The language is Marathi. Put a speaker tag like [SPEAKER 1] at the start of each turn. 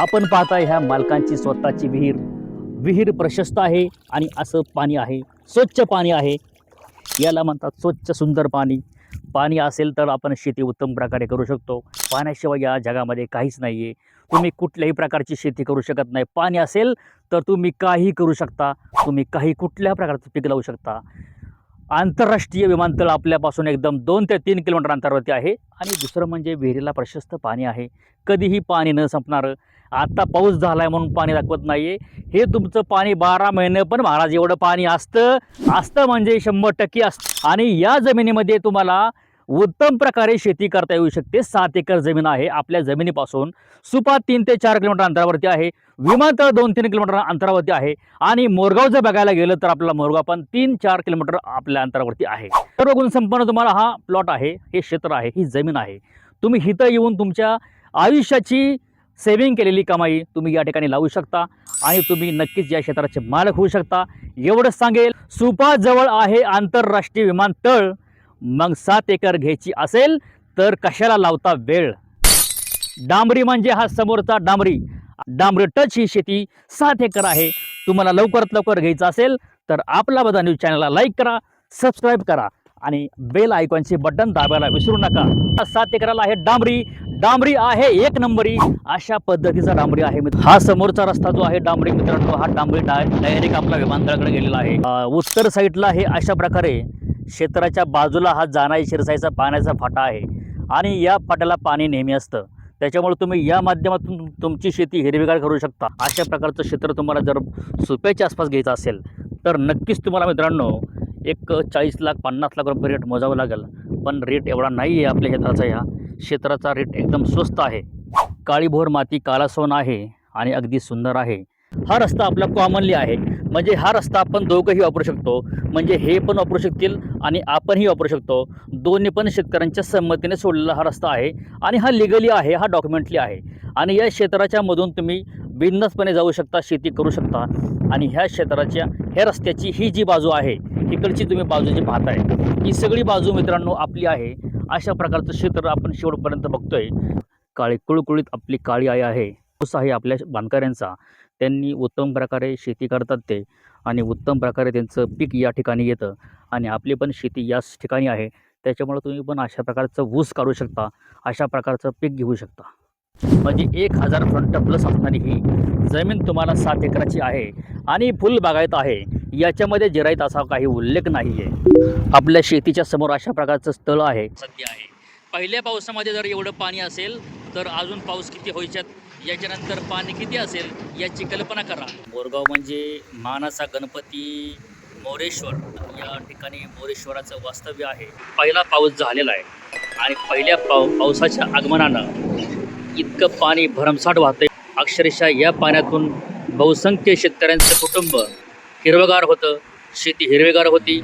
[SPEAKER 1] आपण पाहता ह्या मालकांची स्वतःची विहीर. विहीर प्रशस्त आहे आणि असं पाणी आहे. स्वच्छ पाणी आहे. याला म्हणतात स्वच्छ सुंदर पाणी. पाणी असेल तर आपण शेती उत्तम प्रकारे करू शकतो. पाण्याशिवाय या जगामध्ये काहीच नाही आहे तुम्ही कुठल्याही प्रकारची शेती करू शकत नाही. पाणी असेल तर तुम्ही काही करू शकता. तुम्ही काही कुठल्या प्रकारचं पीक लावू शकता. आंतरराष्ट्रीय विमानतळ आपल्यापासून एकदम दोन ते तीन किलोमीटर अंतरावरती आहे. आणि दुसरं म्हणजे विहिरीला प्रशस्त पाणी आहे. कधीही पाणी न संपणारं. आत्ता पाऊस झाला आहे म्हणून पाणी दाखवत नाही आहे हे तुमचं पाणी बारा महिने पण महाराज एवढं पाणी असतं. असतं म्हणजे शंभर टक्के असतं. आणि या जमिनीमध्ये तुम्हाला उत्तम प्रकारे शेती करता येऊ शकते. सात एकर जमीन आहे. आपल्या जमिनीपासून सुपा तीन ते चार किलोमीटर अंतरावरती आहे. विमानतळ दोन तीन किलोमीटर अंतरावरती आहे. आणि मोरगाव जर बघायला गेलं तर आपला मोरगाव पण तीन चार किलोमीटर आपल्या अंतरावरती आहे. सर्व गुणसंपन्न तुम्हाला हा प्लॉट आहे. हे क्षेत्र आहे. ही जमीन आहे. तुम्ही इथं येऊन तुमच्या आयुष्याची सेव्हिंग केलेली कमाई तुम्ही या ठिकाणी लावू शकता. आणि तुम्ही नक्कीच या क्षेत्राचे मालक होऊ शकता. एवढंच सांगेल सुपा जवळ आहे आंतरराष्ट्रीय विमानतळ. मग सात एकर घ्यायची असेल तर कशाला लावता वेळ? डांबरी म्हणजे हा समोरचा डांबरी. डांबरी टच ही शेती सात एकर आहे. तुम्हाला लवकरात लवकर घ्यायचं असेल तर आपला बदा न्यूज चॅनलला लाईक करा सबस्क्राईब करा आणि बेल आयकॉनचे बटन दाबायला विसरू नका. हा सात एकराला आहे डांबरी. डांबरी आहे एक नंबरी. अशा पद्धतीचा डांबरी आहे मित्र हा समोरचा रस्ता जो आहे डांबरी मित्रांनो हा डांबरी डायरेक्ट आपला विमानतळाकडे गेलेला आहे. उत्तर साईडला हे अशा प्रकारे क्षेत्राच्या बाजूला हा जाणाई शिरसाईचा पाण्याचा फाटा आहे. आणि या फाट्याला पाणी नेहमी असतं. त्याच्यामुळे तुम्ही या माध्यमातून तुमची शेती हिरवीगार करू शकता. अशा प्रकारचं क्षेत्र तुम्हाला जर सुप्याच्या आसपास घ्यायचं असेल तर नक्कीच तुम्हाला मित्रांनो एक चाळीस लाख पन्नास लाख रुपये रेट मोजावं लागेल. पण रेट एवढा नाही आहे आपल्या क्षेत्राचा ह्या क्षेत्राचा रेट एकदम स्वस्त आहे. काळीभोर माती काला सोन आहे आणि अगदी सुंदर आहे. हा रस्ता आपला कॉमनली आहे. म्हणजे हा रस्ता आपण दोघंही वापरू शकतो. म्हणजे हे पण वापरू शकतील आणि आपणही वापरू शकतो. दोन्ही पण शेतकऱ्यांच्या संमतीने सोडलेला हा रस्ता आहे आणि हा लिगली आहे हा डॉक्युमेंटली आहे. आणि या क्षेत्राच्या मधून तुम्ही बिंदासपणे जाऊ शकता शेती करू शकता. आणि ह्या क्षेत्राच्या ह्या रस्त्याची ही जी बाजू आहे इकडची तुम्ही बाजू जी पाहताय ही सगळी बाजू मित्रांनो आपली आहे. अशा प्रकारचं क्षेत्र आपण शेवटपर्यंत बघतोय. काळी कुळकुळीत आपली काळी आई आहे. ऊस आहे आपल्या बांधकऱ्यांचा त्यांनी उत्तम प्रकारे शेती करतात ते आणि उत्तम प्रकारे त्यांचं पीक या ठिकाणी येतं. आणि आपली पण शेती याच ठिकाणी आहे. त्याच्यामुळे तुम्ही पण अशा प्रकारचं ऊस काढू शकता. अशा प्रकारचं पीक घेऊ शकता. म्हणजे एक हजार फ्रंट प्लस असणारी ही जमीन तुम्हाला सात एकराची आहे आणि फुल बागायत आहे. याच्यामध्ये जिरायत असा काही उल्लेख नाही आहे आपल्या शेतीच्या समोर अशा प्रकारचं स्थळ आहे. सध्या आहे. पहिल्या पावसामध्ये जर एवढं पाणी असेल तर अजून पाऊस किती व्हायच्यात याच्यानंतर पाणी किती असेल याची कल्पना करा. मोरगाव म्हणजे मानाचा गणपती मोरेश्वर. या ठिकाणी मोरेश्वराचं वास्तव्य आहे. पहिला पाऊस झालेला आहे आणि पहिल्या पाव पावसाच्या आगमनानं इतकं पाणी भरमसाठ वाहतंय. अक्षरशः या पाण्यातून बहुसंख्य शेतकऱ्यांचं कुटुंब हिरवगार होतं. शेती हिरवेगार होती.